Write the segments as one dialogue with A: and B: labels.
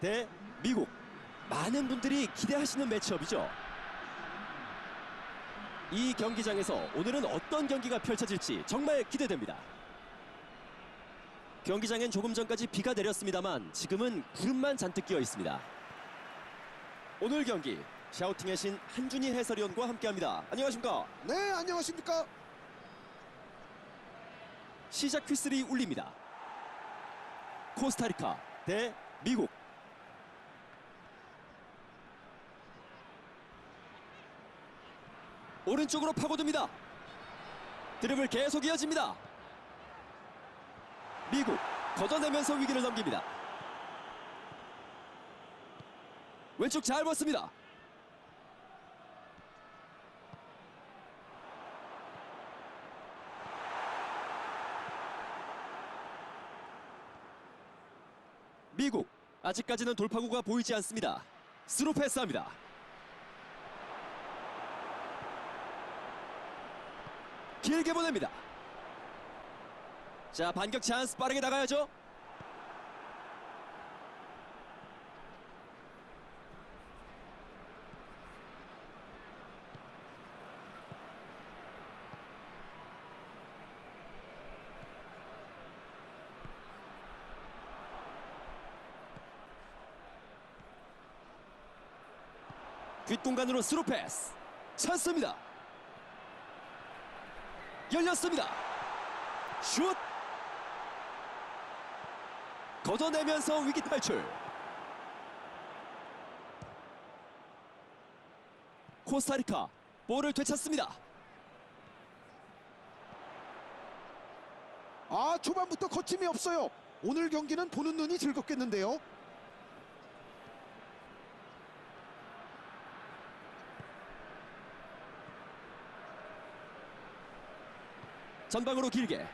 A: 대 미국. 많은 분들이 기대하시는 매치업이죠. 이 경기장에서 오늘은 어떤 경기가 펼쳐질지 정말 기대됩니다. 경기장엔 조금 전까지 비가 내렸습니다만 지금은 구름만 잔뜩 끼어 있습니다. 오늘 경기 샤우팅의 신 한준희 해설위원과 함께합니다. 안녕하십니까?
B: 네, 안녕하십니까?
A: 시작 휘슬이 울립니다. 코스타리카 대 미국. 오른쪽으로 파고듭니다. 드립을 계속 이어집니다. 미국 걷어내면서 위기를 넘깁니다. 왼쪽 잘 봤습니다. 미국 아직까지는 돌파구가 보이지 않습니다. 스루 패스합니다. 길게 보냅니다. 자 반격 찬스 빠르게 나가야죠. 뒷공간으로 스루 패스 찬스입니다. 열렸습니다. 슛 걷어내면서 위기 탈출. 코스타리카 볼을 되찾습니다.
B: 아, 초반부터 거침이 없어요. 오늘 경기는 보는 눈이 즐겁겠는데요.
A: 전방으로 길게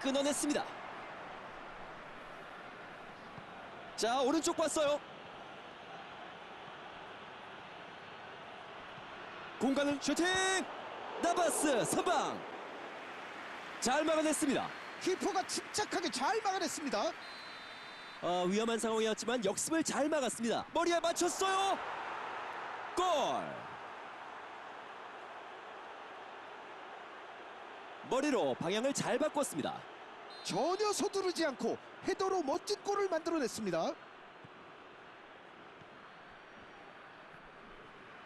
A: 끊어냈습니다. 자 오른쪽 봤어요. 공간을 슈팅 나바스 선방 잘 막아냈습니다.
B: 키퍼가 침착하게 잘 막아냈습니다.
A: 어, 위험한 상황이었지만 역습을 잘 막았습니다. 머리에 맞췄어요. 골. 머리로 방향을 잘 바꿨습니다.
B: 전혀 서두르지 않고 헤더로 멋진 골을 만들어냈습니다.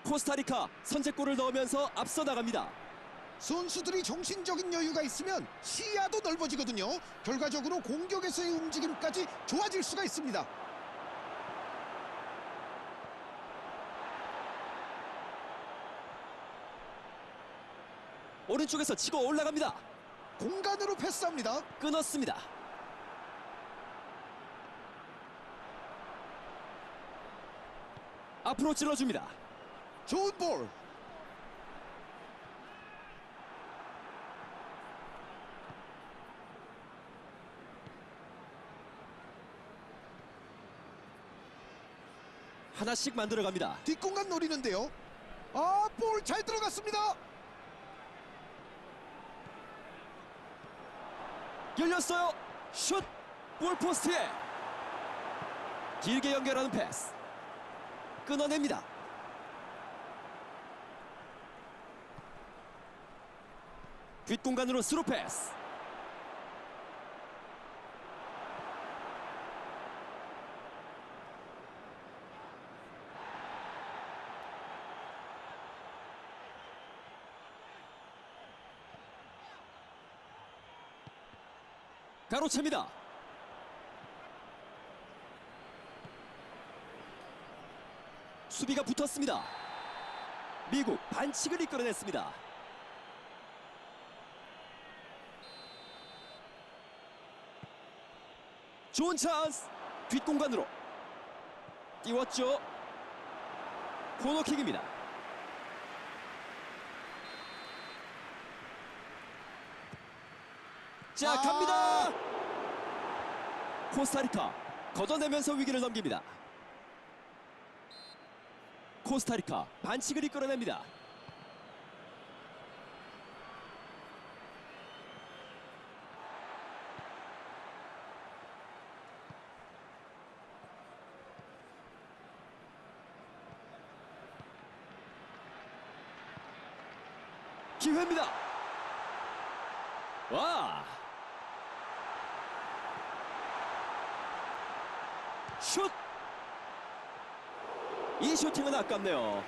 A: 코스타리카 선제골을 넣으면서 앞서 나갑니다.
B: 선수들이 정신적인 여유가 있으면 시야도 넓어지거든요. 결과적으로 공격에서의 움직임까지 좋아질 수가 있습니다.
A: 오른쪽에서 치고 올라갑니다.
B: 공간으로 패스합니다.
A: 끊었습니다. 앞으로 찔러줍니다.
B: 좋은 볼.
A: 하나씩 만들어갑니다.
B: 뒷공간 노리는데요. 아, 볼 잘 들어갔습니다.
A: 열렸어요. 슛! 골포스트에 길게 연결하는 패스. 끊어냅니다. 뒷공간으로 스루 패스. 가로채입니다. 수비가 붙었습니다. 미국 반칙을 이끌어냈습니다. 좋은 찬스 뒷공간으로 띄웠죠. 코너킥입니다. 자
B: 아
A: 갑니다. 아. 코스타리카 걷어내면서 위기를 넘깁니다. 코스타리카 반칙을 이끌어냅니다. 기회입니다. 와! 슛. 이 슈팅은 아깝네요.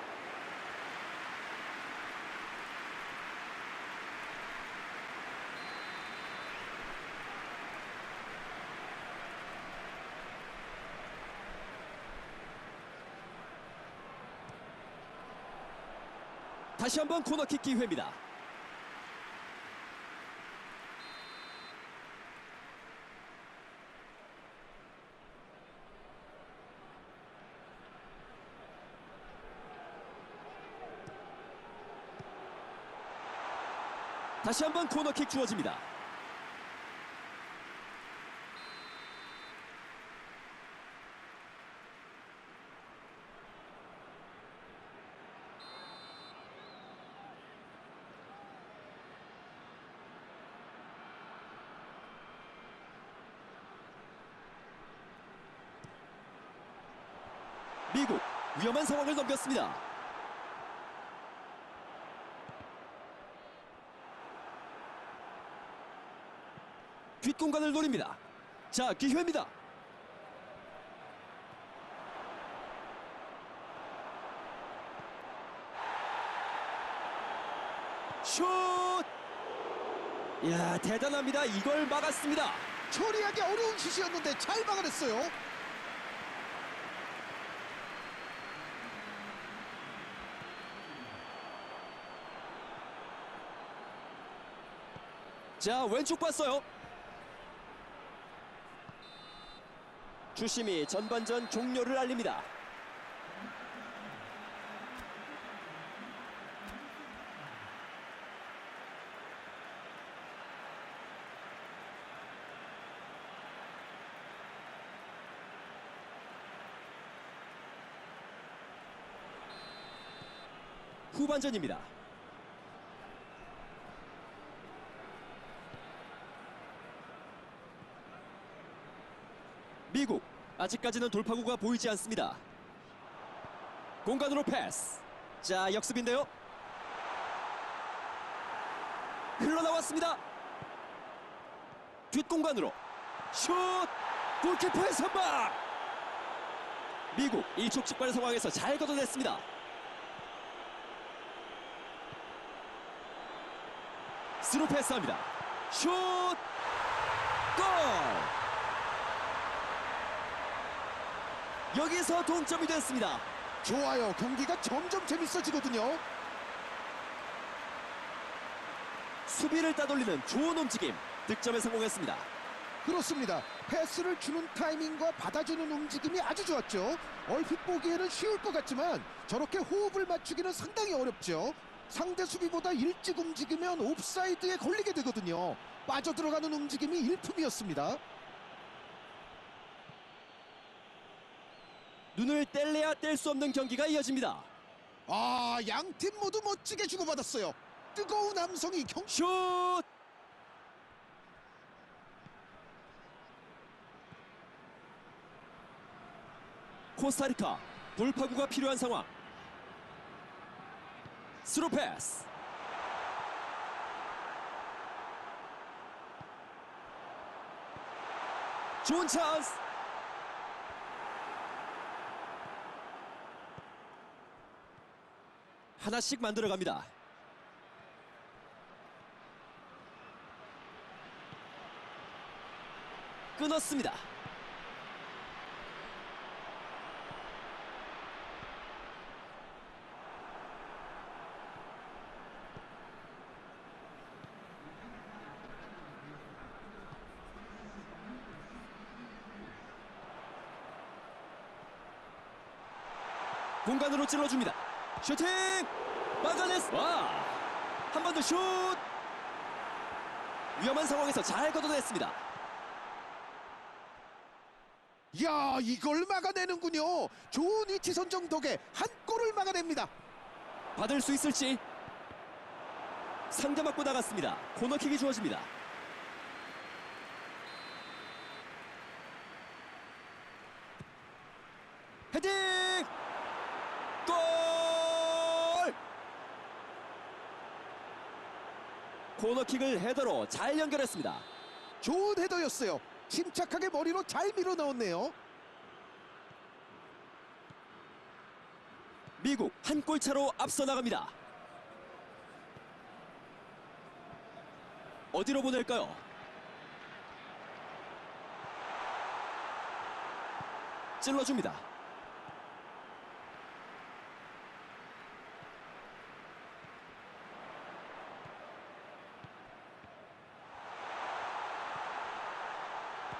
A: 다시 한번 코너킥 기회입니다. 다시 한번 코너킥 주어집니다. 미국 위험한 상황을 넘겼습니다. 공간을 노립니다. 자, 기회입니다. 슛! 야, 대단합니다. 이걸 막았습니다.
B: 처리하기 어려운 슛이었는데 잘 막아냈어요.
A: 자, 왼쪽 봤어요. 주심이 전반전 종료를 알립니다. 후반전입니다. 미국 아직까지는 돌파구가 보이지 않습니다. 공간으로 패스. 자 역습인데요. 흘러나왔습니다. 뒷공간으로 슛. 골키퍼의 선방. 미국 일촉즉발의 상황에서 잘 걷어냈습니다. 스루 패스합니다. 슛. 골. 여기서 동점이 됐습니다.
B: 좋아요. 경기가 점점 재밌어지거든요.
A: 수비를 따돌리는 좋은 움직임. 득점에 성공했습니다.
B: 그렇습니다. 패스를 주는 타이밍과 받아주는 움직임이 아주 좋았죠. 얼핏 보기에는 쉬울 것 같지만 저렇게 호흡을 맞추기는 상당히 어렵죠. 상대 수비보다 일찍 움직이면 옵사이드에 걸리게 되거든요. 빠져들어가는 움직임이 일품이었습니다.
A: 눈을 뗄래야 뗄 수 없는 경기가 이어집니다.
B: 아, 양 팀 모두 멋지게 주고받았어요. 뜨거운 함성이 경...
A: 슛! 코스타리카 돌파구가 필요한 상황. 스루 패스. 좋은 찬스. 하나씩 만들어 갑니다. 끊었습니다. 공간으로 찔러줍니다. 슈팅! 막아냈! 와! 한 번 더 슛! 위험한 상황에서 잘 걷어냈습니다.
B: 야, 이걸 막아내는군요. 좋은 위치 선정 덕에 한 골을 막아냅니다.
A: 받을 수 있을지 상대 맞고 나갔습니다. 코너킥이 주어집니다. 헤딩! 골! 코너킥을 헤더로 잘 연결했습니다.
B: 좋은 헤더였어요. 침착하게 머리로 잘 밀어 넣었네요.
A: 미국 한 골 차로 앞서 나갑니다. 어디로 보낼까요? 찔러줍니다.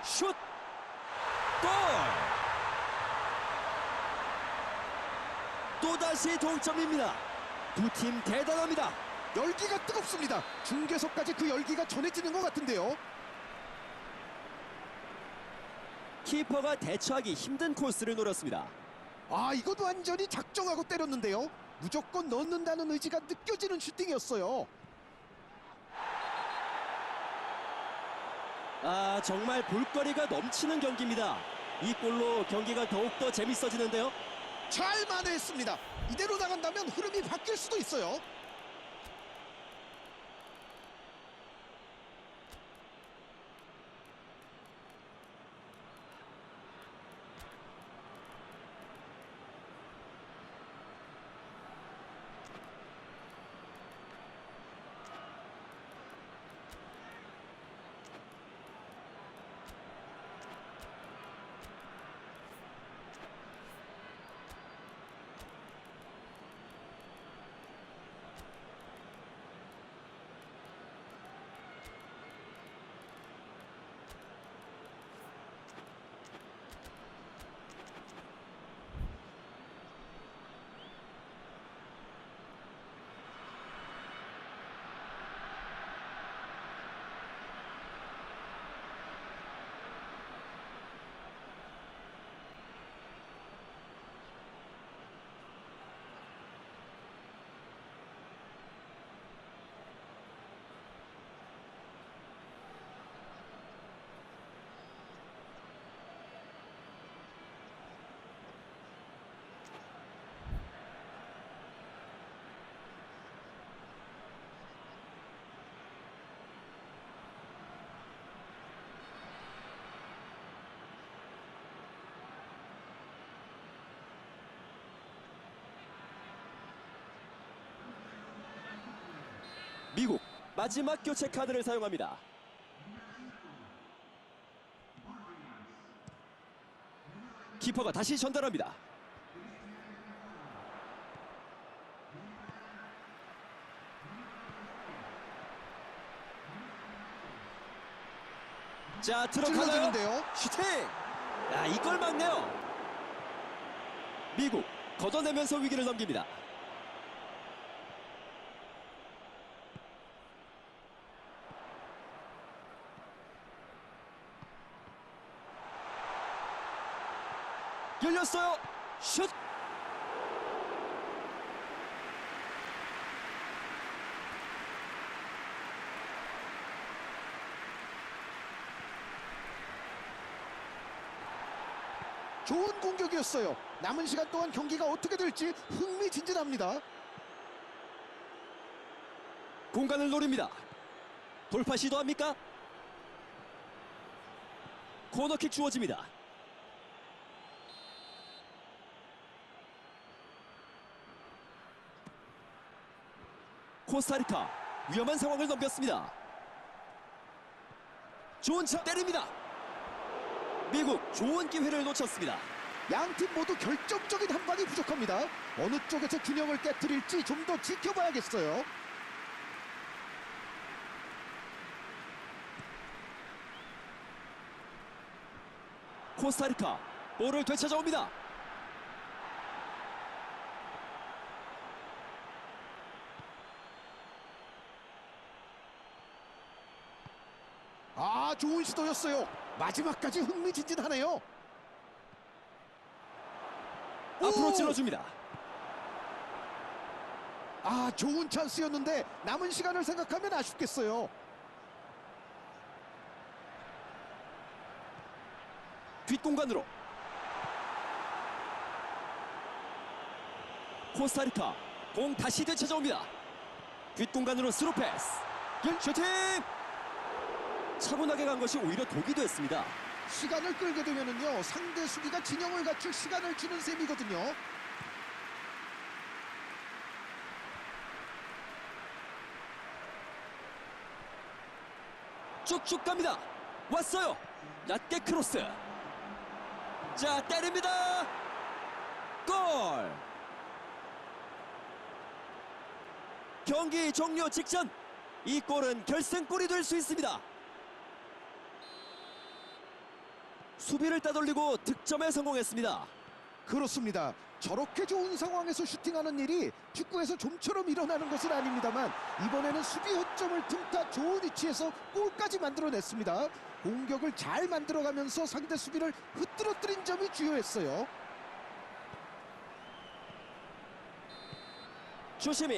A: 슛! 골! 또다시 동점입니다. 두 팀 대단합니다.
B: 열기가 뜨겁습니다. 중계석까지 그 열기가 전해지는 것 같은데요.
A: 키퍼가 대처하기 힘든 코스를 노렸습니다.
B: 아 이것도 완전히 작정하고 때렸는데요. 무조건 넣는다는 의지가 느껴지는 슈팅이었어요.
A: 아 정말 볼거리가 넘치는 경기입니다. 이 골로 경기가 더욱더 재밌어지는데요.
B: 잘 만회했습니다. 이대로 나간다면 흐름이 바뀔 수도 있어요.
A: 미국 마지막 교체 카드를 사용합니다. 키퍼가 다시 전달합니다. 자 들어가나요?
B: 찔러주는데요.
A: 슈팅! 야 이걸 막네요. 미국 걷어내면서 위기를 넘깁니다. 열렸어요. 슛!
B: 좋은 공격이었어요. 남은 시간 동안 경기가 어떻게 될지 흥미진진합니다.
A: 공간을 노립니다. 돌파 시도합니까? 코너킥 주어집니다. 코스타리카 위험한 상황을 넘겼습니다. 좋은 차 때립니다. 미국 좋은 기회를 놓쳤습니다.
B: 양 팀 모두 결정적인 한 방이 부족합니다. 어느 쪽에서 균형을 깨뜨릴지 좀 더 지켜봐야겠어요.
A: 코스타리카 볼을 되찾아옵니다.
B: 아 좋은 시도였어요. 마지막까지 흥미진진하네요.
A: 앞으로
B: 오!
A: 찔러줍니다.
B: 아 좋은 찬스였는데 남은 시간을 생각하면 아쉽겠어요.
A: 뒷공간으로 코스타리카 공 다시 되찾아옵니다 뒷공간으로 스루 패스 슈팅! 차분하게 간 것이 오히려 독이 됐습니다.
B: 시간을 끌게 되면은요 상대 수비가 진영을 갖출 시간을 주는 셈이거든요.
A: 쭉쭉 갑니다. 왔어요. 낮게 크로스. 자, 때립니다. 골! 경기 종료 직전 이 골은 결승골이 될 수 있습니다. 수비를 따돌리고 득점에 성공했습니다.
B: 그렇습니다. 저렇게 좋은 상황에서 슈팅하는 일이 축구에서 좀처럼 일어나는 것은 아닙니다만 이번에는 수비 허점을 틈타 좋은 위치에서 골까지 만들어냈습니다. 공격을 잘 만들어가면서 상대 수비를 흐트러뜨린 점이 주요했어요.
A: 조심히